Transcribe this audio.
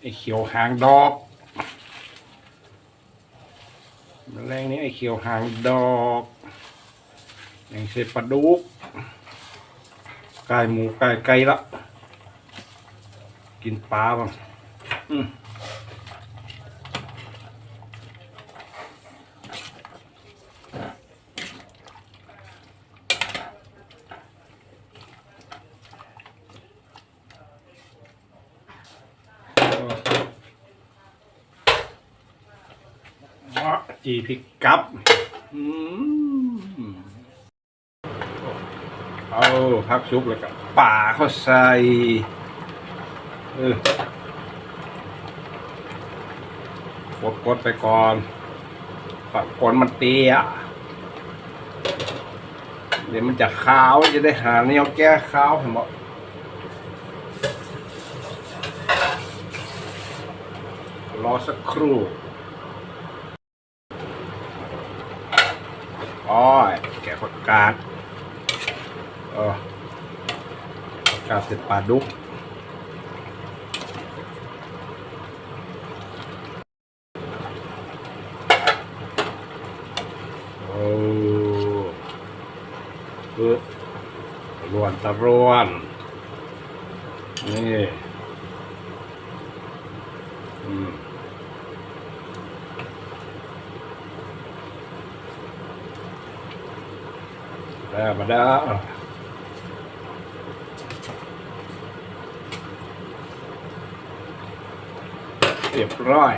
ไอ้เขียวหางดอกแมลงนี้ไอ้เขียวหางดอกแมงเสปลาดุกไก่หมูไก่ไก่ละ กินปลาบ้างอืมะจีพริกกับอืมเอาพักชุบแล้วก็ป่าเขาใส่เออกดกดๆไปก่อนปักกนมันเตี้ยเดี๋ยวมันจะขาวจะได้หาแนวแก้ขาวเห็นบ่รอสักครู่ อ้อยแกะผักกาดเออผักกาดเสร็จปลาดุกโอ้คือรวนตะรวนนี่ อืม ได้มาได้เรียบร้อย